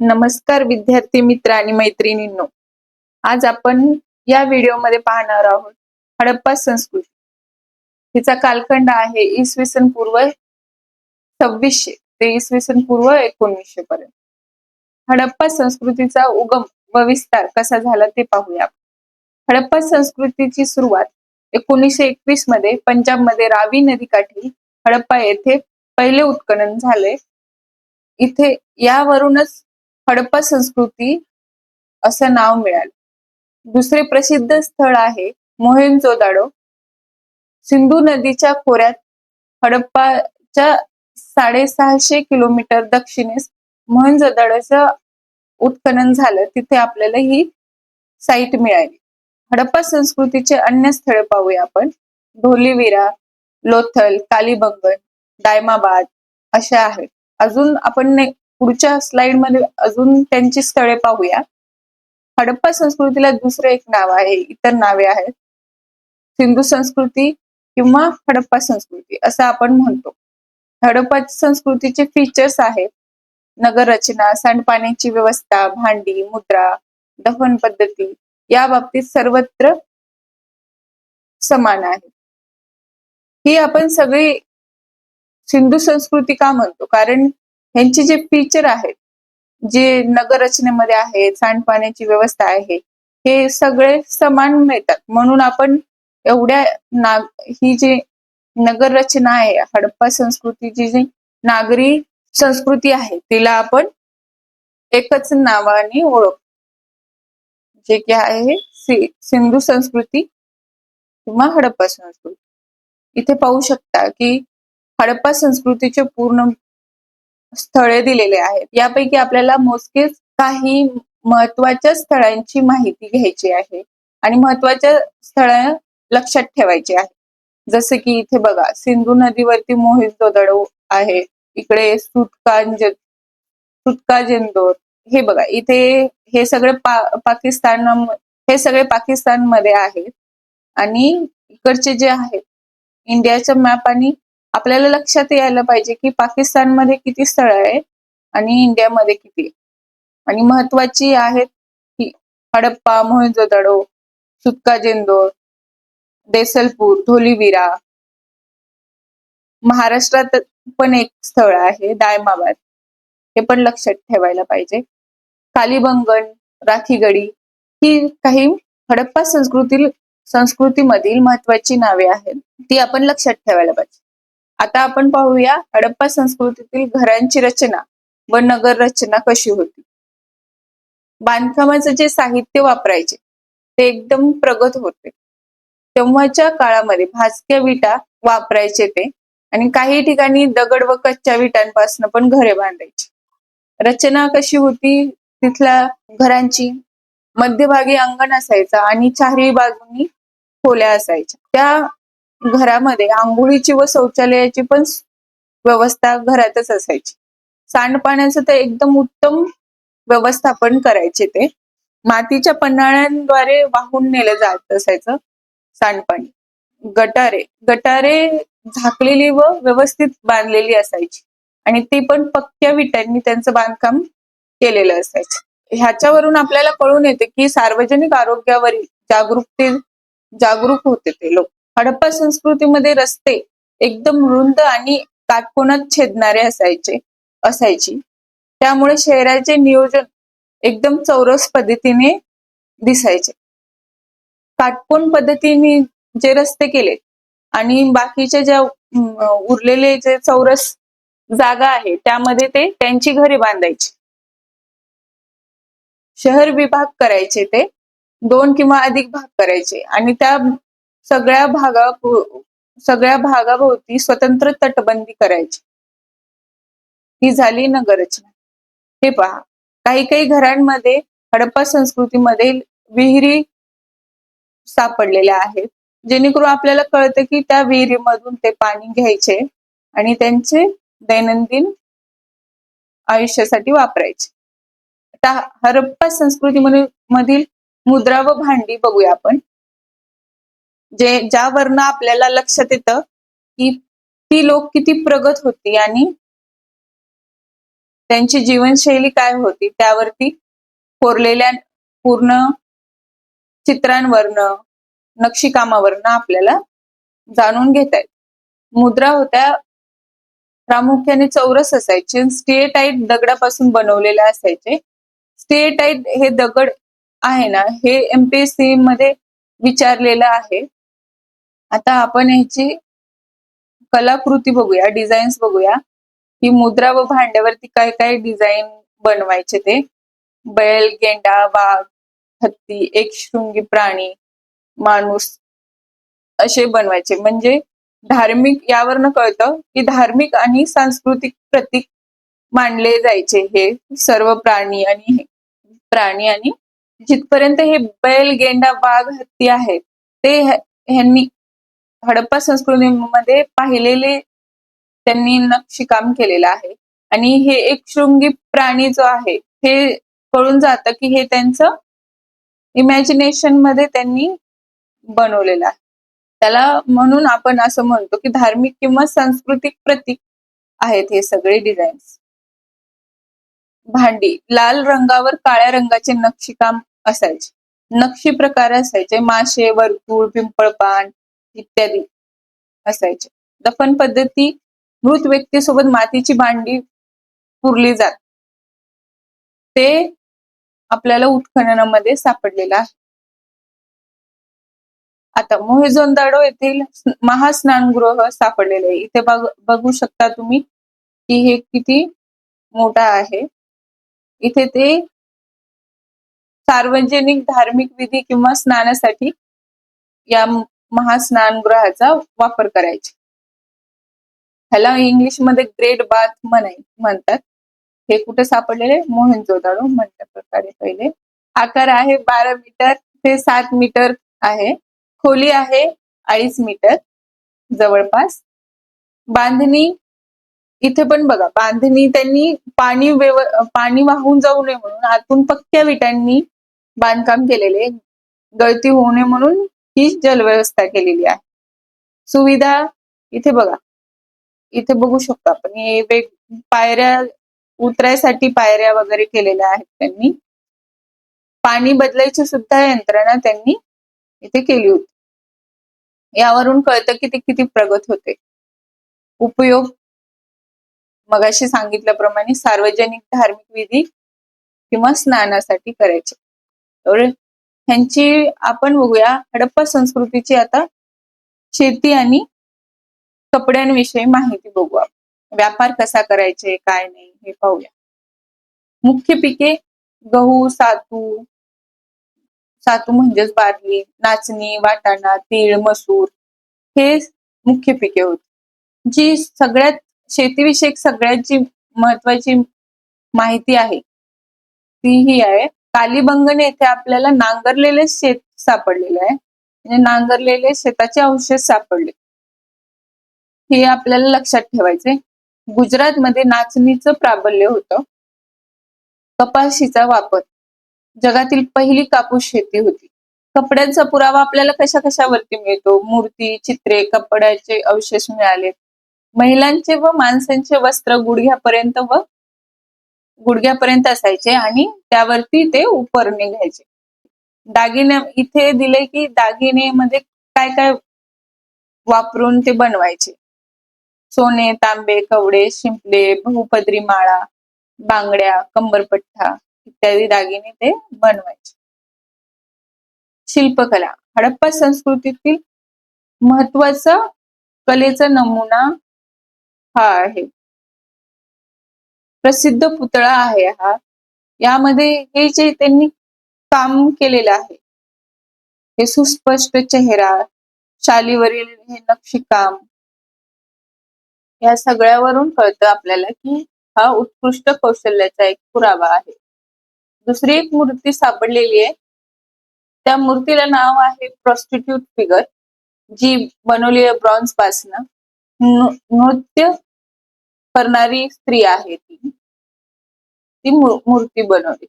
नमस्कार विद्यार्थी मित्र आणि मैत्रिणींनो. आज आपण या व्हिडिओमध्ये पाहणार आहोत हडप्पा संस्कृती. हिचा कालखंड आहे इसवी सन पूर्व सव्वीसशे ते इसवी सन पूर्व एकोणवीसशे पर्यंत. हडप्पा संस्कृतीचा उगम व विस्तार कसा झाला ते पाहूया. हडप्पा संस्कृतीची सुरुवात एकोणीसशे एकवीसमध्ये पंजाबमध्ये रावी नदीकाठी हडप्पा येथे पहिले उत्खनन झाले. इथे यावरूनच हडप्पा संस्कृती असं नाव मिळालं. दुसरे प्रसिद्ध स्थळ आहे मोहेंजोदाडो. सिंधू नदीच्या खोऱ्यात हडप्पाच्या साडेसहाशे किलोमीटर दक्षिणेस मोहेंजोदाडोचं उत्खनन झालं. तिथे आपल्याला ही साईट मिळाली. हडप्पा संस्कृतीचे अन्य स्थळे पाहूया आपण. धोलीविरा लोथल कालीबंगन दायमाबाद अशा आहेत. अजून आपण पुढच्या स्लाइडमध्ये अजून त्यांची स्थळे पाहूया. हडप्पा संस्कृतीला दुसरं एक नाव आहे इतर नावे आहेत. सिंधू संस्कृती किंवा हडप्पा संस्कृती असं आपण म्हणतो. हडप्पा संस्कृतीचे फीचर्स आहेत. नगर रचना सांडपाण्याची व्यवस्था भांडी मुद्रा दफन पद्धती या बाबतीत सर्वत्र समान आहे. ही आपण सगळी सिंधू संस्कृती का म्हणतो? कारण ह्यांचे जे फीचर आहेत जे नगर रचनेमध्ये आहेत सांडपाण्याची व्यवस्था आहे हे सगळे समान मिळतात. म्हणून आपण एवढ्या नाग ही जी नगररचना आहे हडप्पा संस्कृतीची जी नागरी संस्कृती आहे तिला आपण एकच नावाने ओळख जे की आहे सिंधू संस्कृती किंवा हडप्पा संस्कृती. इथे पाहू शकता की हडप्पा संस्कृतीचे पूर्ण स्थळे दिलेले आहेत. यापैकी आपल्याला मोजकेच काही महत्त्वाच्या स्थळांची माहिती घ्यायची आहे आणि महत्त्वाच्या स्थळ लक्षात ठेवायची आहे. जसे की इथे बघा सिंधू नदीवरती मोहितदोदडो आहे इकडे सुटकांज सुटकाजेंदोर हे बघा इथे हे सगळे पा पाकिस्तान हे सगळे पाकिस्तानमध्ये आहेत आणि इकडचे जे आहेत इंडियाचा मॅप आणि आपल्याला लक्षात यायला पाहिजे की पाकिस्तानमध्ये किती स्थळ आहे आणि इंडियामध्ये किती आणि महत्वाची आहेत की हडप्पा मोहेंजोदडो सुक्काजेंदोर देसलपूर धोलीविरा. महाराष्ट्रात पण एक स्थळ आहे दायमाबाद. हे पण लक्षात ठेवायला पाहिजे. कालीबंगन राखीगडी ही काही हडप्पा संस्कृती संस्कृतीमधील महत्वाची नावे आहेत. ती आपण लक्षात ठेवायला पाहिजे. आता आपण पाहूया हडप्पा संस्कृतीतील घरांची रचना व नगर रचना कशी होती. बांधकामाचं जे साहित्य वापरायचे ते एकदम प्रगत होते. तेव्हाच्या काळामध्ये भाजक्या विटा वापरायचे ते आणि काही ठिकाणी दगड व कच्च्या विटांपासून पण घरे बांधायची. रचना कशी होती तिथल्या घरांची? मध्यभागी अंगण असायचं आणि चारही बाजूनी खोल्या असायच्या. त्या घरामध्ये आंघोळीची व शौचालयाची पण व्यवस्था घरातच असायची. सांडपाण्याचं तर एकदम उत्तम व्यवस्थापन करायचे ते. मातीच्या पन्हाळ्यांद्वारे वाहून नेलं जात असायचं सांडपाणी. गटारे गटारे झाकलेली व व्यवस्थित बांधलेली असायची. आणि ती पण पक्क्या विटांनी त्यांचं बांधकाम केलेलं असायचं. ह्याच्यावरून आपल्याला कळून येते की सार्वजनिक आरोग्यावरील जागरूकते जागरूक होते ते लोक. हडप्पा संस्कृतीमध्ये रस्ते एकदम रुंद आणि काटकोनात छेदणारे असायचे असायची. त्यामुळे शहराचे नियोजन एकदम चौरस पद्धतीने दिसायचे. काटकोन पद्धतीने जे रस्ते केले आणि बाकीच्या ज्या उरलेले जे चौरस जागा आहे त्यामध्ये ते त्यांची घरे बांधायची. शहर विभाग करायचे ते दोन किंवा अधिक भाग करायचे आणि त्या सगळ्या भागा सगळ्या भागाभोवती स्वतंत्र तटबंदी करायची. ही झाली नगररचना हे पहा काही काही घरांमध्ये हडप्पा संस्कृतीमध्ये विहिरी सापडलेल्या आहेत. जेणेकरून आपल्याला कळतं की त्या विहिरीमधून ते पाणी घ्यायचे आणि त्यांचे दैनंदिन आयुष्यासाठी वापरायचे. आता हरप्पा संस्कृतीमध्ये मधील मुद्रा व भांडी बघूया आपण. जे ज्यावरनं आपल्याला लक्षात येतं की ती लोक किती प्रगत होती आणि त्यांची जीवनशैली काय होती त्यावरती कोरलेल्या पूर्ण चित्रांवरनं नक्षीकामावरनं आपल्याला जाणून घेता येत मुद्रा होत्या प्रामुख्याने चौरस असायचे स्टेटाईट दगडापासून बनवलेले असायचे. स्टेटाईट हे दगड आहे ना हे एमपीएससी मध्ये विचारलेलं आहे. आता आपण ह्याची कलाकृती बघूया डिझाईन्स बघूया. ही मुद्रा व भांड्यावरती काय काय डिझाईन बनवायचे ते? बैल गेंडा वाघ हत्ती एक शृंगी प्राणी माणूस असे बनवायचे. म्हणजे धार्मिक यावरनं कळतं की धार्मिक आणि सांस्कृतिक प्रतीक मानले जायचे हे सर्व प्राणी आणि प्राणी आणि जिथपर्यंत हे बैल गेंडा वाघ हत्ती आहेत ते ह्यांनी हडप्पा संस्कृतीमध्ये पाहिलेले त्यांनी नक्षीकाम केलेलं आहे. आणि हे एक शृंगी प्राणी जो आहे हे कळून जातं की हे त्यांचं इमॅजिनेशनमध्ये त्यांनी बनवलेलं आहे. त्याला म्हणून आपण असं म्हणतो की धार्मिक किंवा सांस्कृतिक प्रतीक आहेत हे सगळे डिझाईन्स भांडी लाल रंगावर काळ्या रंगाचे नक्षीकाम असायचे. नक्षी प्रकार असायचे मासे वर्तुळ पिंपळपान इत्यादी असायचे. दफन पद्धती मृत व्यक्तीसोबत मातीची भांडी पुरली जात. ते आपल्याला उत्खननामध्ये सापडलेलं आहे. आता मोहेजोंदाडो येथील महास्नानगृह सापडलेले आहे. इथे बघ बघू शकता तुम्ही की हे किती मोठा आहे. इथे ते सार्वजनिक धार्मिक विधी किंवा स्नानासाठी या महास्नानगृहाचा वापर करायचे. ह्याला इंग्लिशमध्ये ग्रेट बाथ म्हणाय म्हणतात. हे कुठे सापडलेले? मोहनजोदाडो म्हणतात प्रकारे पहिले. आकार आहे बारा मीटर ते सात मीटर आहे. खोली आहे अडीच मीटर जवळपास. बांधणी इथे पण बघा बांधणी त्यांनी पाणी व्यव पाणी वाहून जाऊ नये म्हणून आतून पक्क्या विटांनी बांधकाम केलेले. गळती होऊ नये म्हणून ही जलव्यवस्था केलेली आहे. सुविधा इथे बघा. इथे बघू शकतो आपण. हे वेग पायऱ्या उतरायसाठी पायऱ्या वगैरे केलेल्या आहेत त्यांनी. पाणी बदलायची सुद्धा यंत्रणा त्यांनी इथे केली होती. यावरून कळतं की ते किती प्रगत होते. उपयोग मगाशी सांगितल्याप्रमाणे सार्वजनिक धार्मिक विधी किंवा स्नानासाठी करायचे. ह्यांची आपण बघूया हडप्पा संस्कृतीची आता शेती आणि कपड्यांविषयी माहिती बघू आपण. व्यापार कसा करायचे काय नाही हे पाहूया. मुख्य पिके गहू सातू सातू म्हणजेच बार्ली नाचणी वाटाणा तीळ मसूर हे मुख्य पिके होती. जी सगळ्यात शेतीविषयक सगळ्यात जी महत्वाची माहिती आहे ती ही आहे कालीबंगन येथे आपल्याला नांगरलेले शेत सापडलेलं आहे. म्हणजे नांगरलेले शेताचे अवशेष सापडले. हे आपल्याला लक्षात ठेवायचे. गुजरातमध्ये नाचणीचं प्राबल्य होतं. कपाशीचा वापर. जगातील पहिली कापूस शेती होती. कपड्यांचा पुरावा आपल्याला कशा कशावरती मिळतो? मूर्ती चित्रे कपड्याचे अवशेष मिळाले महिलांचे व माणसांचे वस्त्र गुडघ्यापर्यंत व गुडघ्यापर्यंत असायचे आणि त्यावरती ते उपरणे घ्यायचे. दागिने इथे दिले की दागिने मध्ये काय काय वापरून ते बनवायचे. सोने तांबे कवडे शिंपले बहुपदरी माळा बांगड्या कंबरपट्टा इत्यादी दागिने ते बनवायचे. शिल्पकला हडप्पा संस्कृतीतील महत्त्वाचा कलेचा नमुना हा आहे. प्रसिद्ध पुतळा आहे हा. यामध्ये हे जे त्यांनी काम केलेलं आहे हे सुस्पष्ट चेहरा शालीवरील हे नक्षीकाम या सगळ्यावरून कळतं आपल्याला की हा उत्कृष्ट कौशल्याचा एक पुरावा आहे. दुसरी एक मूर्ती सापडलेली आहे. त्या मूर्तीला नाव आहे प्रॉस्टिट्यूट फिगर जी बनवली आहे ब्रॉन्झ पासन. नृत्य करणारी स्त्री आहे ती. ती मूर्ती बनवली.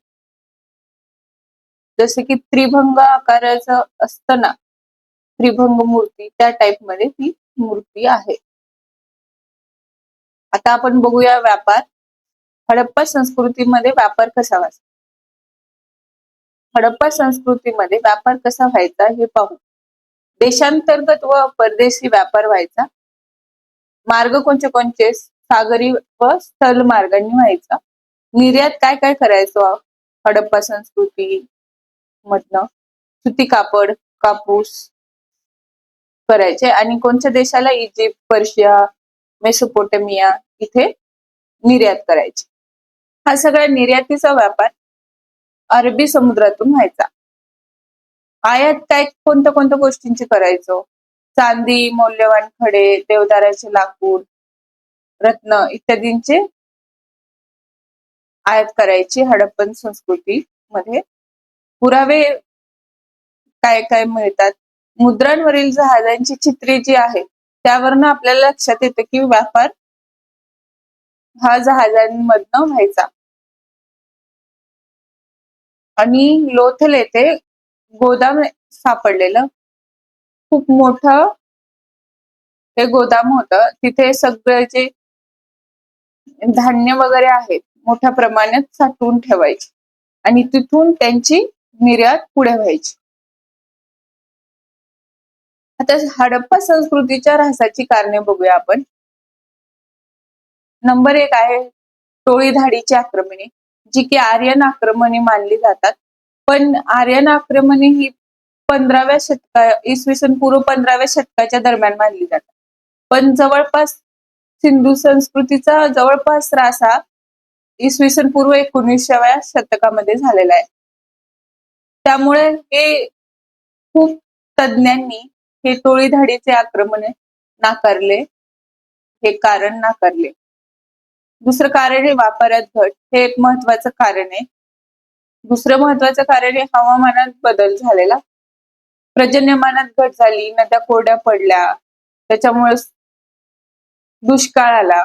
जसे की त्रिभंग आकाराचं असताना त्रिभंग मूर्ती त्या टाइपमध्ये ती मूर्ती आहे. आता आपण बघूया व्यापार. हडप्पा संस्कृतीमध्ये व्यापार कसा व्हायचा हडप्पा संस्कृतीमध्ये व्यापार कसा व्हायचा हे पाहू. देशांतर्गत व परदेशी व्यापार व्हायचा. मार्ग कोणते कोणते सागरी व स्थल मार्गांनी व्हायचा. निर्यात काय काय करायचो? हडप्पा संस्कृती मधनं? सुती कापड कापूस करायचे. आणि कोणत्या देशाला? इजिप्त पर्शिया मेसोपोटेमिया इथे निर्यात करायचे. हा सगळा निर्यातीचा व्यापार अरबी समुद्रातून व्हायचा. आयात काय? कोणत्या कोणत्या गोष्टींची करायचो? चांदी मौल्यवान खडे देवदाराचे लाकूड रत्न इत्यादींचे आयात करायची हडप्पन संस्कृती मध्ये पुरावे काय काय मिळतात? मुद्रांवरील जहाजांची चित्रे जी आहेत त्यावरनं आपल्याला लक्षात येतं की व्यापार हा जहाजांमधनं व्हायचा. आणि लोथल येथे गोदाम सापडलेलं. खूप मोठ हे गोदाम होतं. तिथे सगळे जे धान्य वगैरे आहेत मोठ्या प्रमाणात साठवून ठेवायचे. आणि तिथून त्यांची निर्यात पुढे व्हायची. आता हडप्पा संस्कृतीच्या ऱ्हासाची कारणे बघूया आपण. नंबर एक आहे टोळी धाडीची आक्रमणे जी की आर्यन आक्रमणे मानली जातात. पण आर्यन आक्रमणे ही पंधराव्या शतका इसवी सन पूर्व पंधराव्या शतकाच्या दरम्यान मानली जातात. पण जवळपास सिंधू संस्कृतीचा जवळपास रासा इसवी सन पूर्व एकोणीसाव्या शतकामध्ये झालेला आहे. त्यामुळे हे खूप तज्ज्ञांनी हे टोळीधाडीचे आक्रमण नाकारले हे कारण नाकारले. दुसरं कारण आहे व्यापारात घट. हे एक महत्वाचं कारण आहे. दुसरं महत्वाचं कारण आहे हवामानात बदल झालेला. पर्जन्यमानात घट झाली नद्या कोरड्या पडल्या त्याच्यामुळे दुष्काळ आला.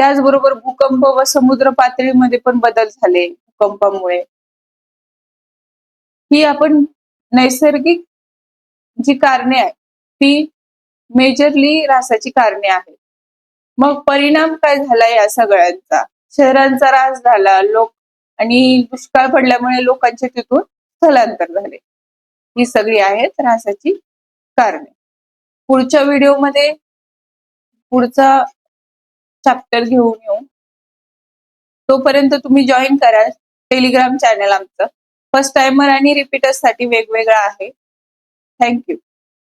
त्याचबरोबर भूकंप व समुद्र पातळीमध्ये पण बदल झाले भूकंपामुळे. ही आपण नैसर्गिक जी कारणे आहेत ती मेजरली रासाची कारणे आहेत. मग परिणाम काय झाला या सगळ्यांचा? शहरांचा रास झाला लोक आणि दुष्काळ पडल्यामुळे लोकांचे तिथून स्थलांतर झाले. ही सगळी आहेत रासाची कारणे. पुढच्या व्हिडिओमध्ये पुढचा चॅप्टर घेऊन येऊ. तोपर्यंत तुम्ही जॉईन करा टेलिग्राम चॅनल आमचं. फर्स्ट टायमर आणि रिपीटर्ससाठी साठी वेगवेगळं आहे. थँक्यू